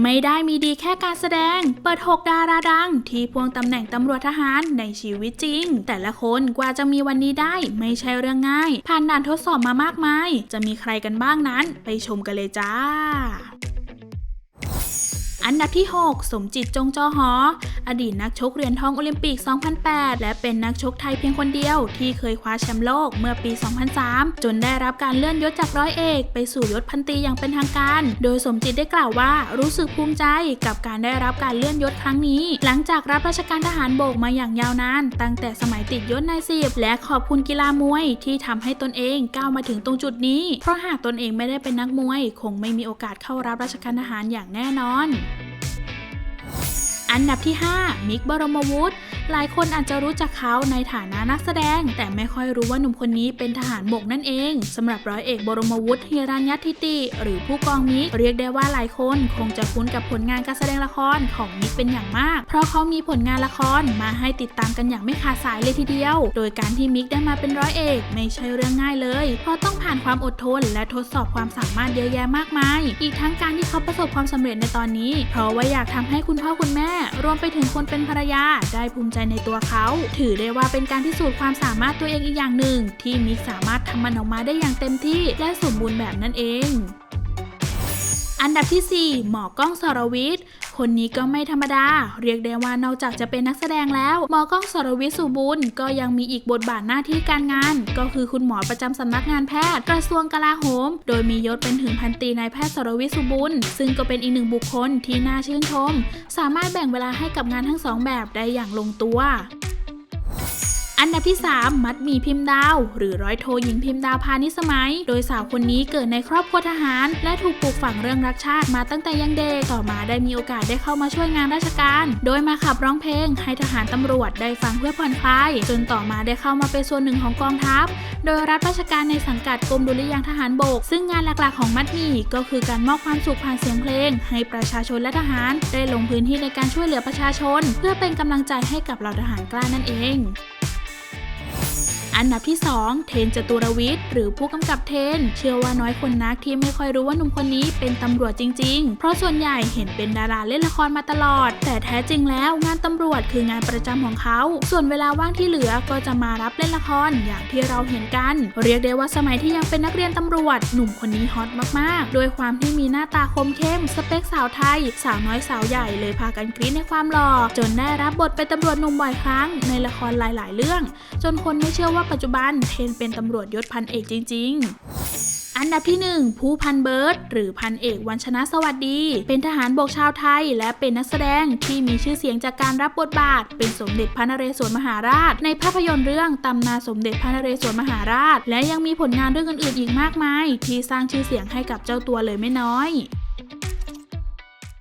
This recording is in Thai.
ไม่ได้มีดีแค่การแสดง เปิด 6 ดาราดัง ที่พวงตำแหน่งตำรวจทหารในชีวิตจริง แต่ละคนกว่าจะมีวันนี้ได้ไม่ใช่เรื่องง่าย ผ่านด่านทดสอบมามากมาย จะมีใครกันบ้างนั้น ไปชมกันเลยจ้า อันดับที่ 6 สมจิตจงจอหอ อดีตนักชกเหรียญทองโอลิมปิก 2008 และเป็นนักชกไทยเพียงคนเดียว ที่เคยคว้าแชมป์โลกเมื่อปี 2003 จนได้รับการเลื่อนยศจากร้อยเอก ไปสู่ยศพันตรีอย่างเป็นทางการ โดยสมจิตได้กล่าวว่ารู้สึกภูมิใจกับการได้รับการเลื่อนยศครั้งนี้ หลังจากรับราชการทหารโบกมาอย่างยาวนาน ตั้งแต่สมัยติดยศนายสิบและขอบคุณกีฬามวยที่ทำให้ตนเองก้าวมาถึงตรงจุดนี้ เพราะหากตนเองไม่ได้เป็นนักมวย คงไม่มีโอกาสเข้ารับราชการทหารอย่างแน่นอน อันดับที่ 5 มิกบรมวุฒิหลายคนอาจจะรู้จักเขาในฐานะนักแสดง แต่ไม่ค่อยรู้ว่าหนุ่มคนนี้เป็นทหารบกนั่นเองสำหรับร้อยเอกบรมวุฒิฮิรัญยทิติ หรือผู้กองมิกเรียกได้ว่าหลายคนคงจะคุ้นกับผลงานการแสดงละครของมิกเป็นอย่างมาก เพราะเขามีผลงานละครมาให้ติดตามกันอย่างไม่ขาดสายเลยทีเดียว โดยการที่มิกได้มาเป็นร้อยเอกไม่ใช่เรื่องง่ายเลย เพราะต้องผ่านความอดทน และทดสอบความสามารถเยอะแยะมากมาย อีกทั้งการที่เขาประสบความสำเร็จในตอนนี้ เพราะว่าอยากทำให้คุณพ่อคุณแม่ รวมไปถึงคนเป็นภรรยาได้ภูมิใจในตัวเขา ถือได้ว่าเป็นการพิสูจน์ความสามารถตัวเองอีกอย่างหนึ่ง ที่มิกสามารถทำมันออกมาได้อย่างเต็มที่และสมบูรณ์แบบนั่นเองอันดับที่ 4 หมอกล้องสรวิทย์ คนนี้ก็ไม่ธรรมดา เรียกได้ว่านอกจากจะเป็นนักแสดงแล้วหมอกล้องสรวิทย์สุบุญก็ยังมีอีกบทบาทหน้าที่การงาน ก็คือคุณหมอประจำสำนักงานแพทย์กระทรวงกลาโหม โดยมียศเป็นถึงพันตรีนายแพทย์สรวิทย์สุบุญ ซึ่งก็เป็นอีกหนึ่งบุคคลที่น่าชื่นชม สามารถแบ่งเวลาให้กับงานทั้งสองแบบได้อย่างลงตัว อันดับที่ 3 มัดมีพิมพ์ดาว หรือร้อยโทหญิงพิมพ์ดาวพานิสมัย โดยสาวคนนี้เกิดในครอบครัวทหาร และถูกปลูกฝังเรื่องรักชาติมาตั้งแต่ยังเด็กต่อมาได้มีโอกาสได้เข้ามาช่วยงานราชการ โดยมาขับร้องเพลง ให้ทหารตำรวจได้ฟังเพื่อผ่อนคลายจนต่อมาได้เข้ามาเป็นส่วนหนึ่งของกองทัพ โดยรับราชการในสังกัดกรมดุริยางทหารบก ซึ่งงานหลักๆของมัดมีก็คือการมอบความสุขผ่านเสียงเพลง ให้ประชาชนและทหาร ได้ลงพื้นที่ในการช่วยเหลือประชาชน เพื่อเป็นกำลังใจให้กับเหล่าทหารกล้านั่นเอง อันดับที่ 2 เทนจตุรวิทย์หรือผู้กำกับเทน เชื่อว่าน้อยคนนักที่ไม่ค่อยรู้ว่าหนุ่มคนนี้เป็นตำรวจจริง ๆ เพราะส่วนใหญ่เห็นเป็นดาราเล่นละครมาตลอด แต่แท้จริงแล้วงานตำรวจคืองานประจำของเขา ส่วนเวลาว่างที่เหลือก็จะมารับเล่นละครอย่างที่เราเห็นกัน เรียกได้ว่าสมัยที่ยังเป็นนักเรียนตำรวจ หนุ่มคนนี้ฮอตมากๆ โดยความที่มีหน้าตาคมเข้ม สเปคสาวไทย สาวน้อยสาวใหญ่เลยพากันกรี๊ดในความหล่อจนได้รับบทเป็นตำรวจหนุ่มบ่อยครั้ง ในละครหลาย ๆ เรื่อง จนคนไม่เชื่อว่าว่าปัจจุบันเทนเป็นตำรวจยศพันเอกจริง ๆอันดับที่ 1 ผู้พันเบิร์ดหรือพันเอกวันชนะสวัสดี เป็นทหารบกชาวไทย และเป็นนักแสดงที่มีชื่อเสียงจากการรับบทบาท เป็นสมเด็จพระนเรศวรมหาราช ในภาพยนตร์เรื่องตำนานสมเด็จพระนเรศวรมหาราช และยังมีผลงานเรื่องอื่นๆอีกมากมาย ที่สร้างชื่อเสียงให้กับเจ้าตัวเลยไม่น้อย